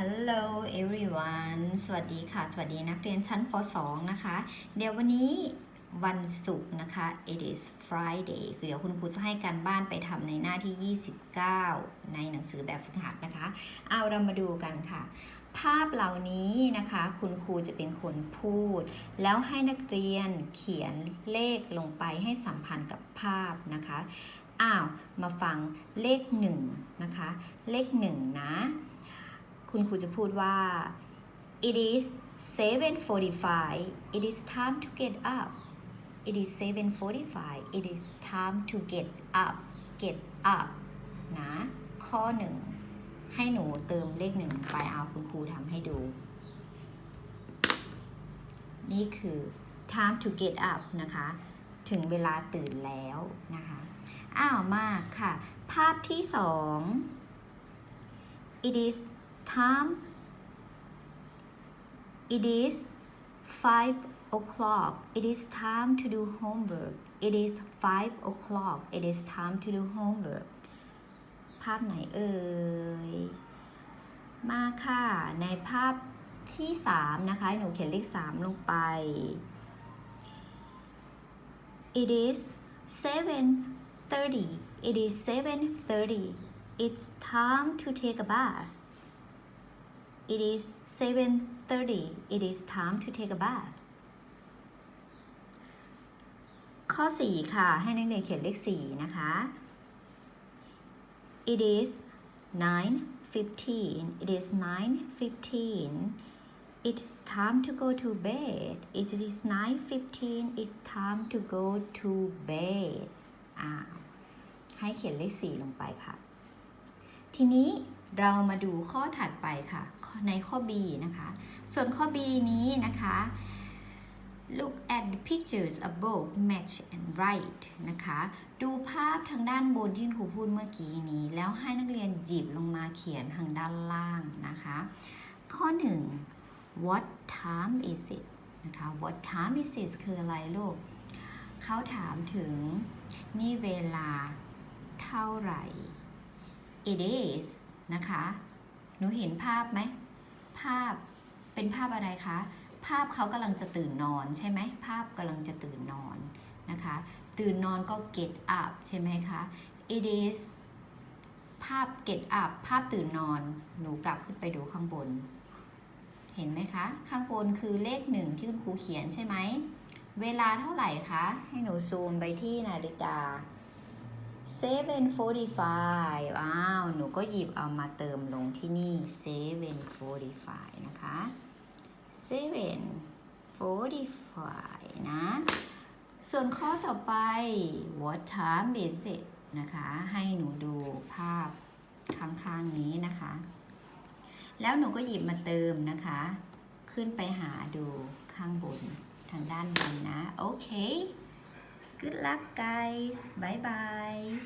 Hello everyone สวัสดีค่ะ สวัสดีนักเรียนชั้นป .2 นะคะ เดี๋ยววันนี้วันศุกร์นะคะ it is Friday คือเดี๋ยวคุณครูจะให้การบ้านไปทำในหน้าที่ 29 ในหนังสือแบบฝึกหัดนะคะ เอาเรามาดูกันค่ะ ภาพเหล่านี้นะคะ คุณครูจะเป็นคนพูด แล้วให้นักเรียนเขียนเลขลงไปให้สัมพันธ์กับภาพนะคะ อ้าว มาฟังเลขหนึ่งนะคะ เลขหนึ่งนะ คุณครูจะพูดว่า it is 7:45 it is time to get up it is 7:45 it is time to get up get up นะ ข้อหนึ่ง ให้หนูเติมเลขหนึ่งไปเอาคุณครูทำให้ดู นี่คือ time to get up นะคะ ถึงเวลาตื่นแล้วนะคะ อ้าวมาค่ะ ภาพที่สอง it is time it is five o'clock it is time to do homework it is five o'clock it is time to do homework ภาพไหนเอ่ย มาค่ะ ในภาพที่ 3 นะคะ หนูเขียนเลข 3 ลงไป it is 7:30 it is 7:30 it's time to take a bath it is 7:30 it is time to take a bath ข้อ 4 ค่ะ ให้นักเรียนเขียนเลข 4 นะคะ it is 9:15 it is 9:15 it is time to go to bed it is 9:15 it's time to go to bed อ้าให้เขียนเลข 4 ลงไปค่ะ ทีนี้เรามาดูข้อถัดไปค่ะ ในข้อ B นะคะ ส่วนข้อ B นี้นะคะ look at the pictures above match and write นะคะ ดูภาพทางด้านบนที่ครูพูดเมื่อกี้นี้ แล้วให้นักเรียนหยิบลงมาเขียนทางด้านล่างนะคะ ข้อ 1 what time is it นะคะ what time is it คืออะไรลูก เขาถามถึงนี่เวลาเท่าไหร่ it is นะคะ หนูเห็นภาพไหม ภาพเป็นภาพอะไรคะ ภาพเขากำลังจะตื่นนอนใช่ไหม ภาพกำลังจะตื่นนอนนะคะ ตื่นนอนก็ get up ใช่ไหมคะ it is ภาพ get up ภาพตื่นนอน หนูกลับขึ้นไปดูข้างบน เห็นไหมคะ ข้างบนคือเลขหนึ่งที่คุณครูเขียนใช่ไหม เวลาเท่าไหร่คะ ให้หนูซูมไปที่นาฬิกา 7:45อ้าว หนูก็หยิบเอามาเติมลงที่นี่ 7:45 นะคะ 7:45 นะ ส่วนข้อต่อไป what time is it นะคะ ให้หนูดูภาพข้างๆนี้นะคะ แล้วหนูก็หยิบมาเติมนะคะ ขึ้นไปหาดูข้างบนทางด้านบนนะ โอเค Good luck guys. Bye bye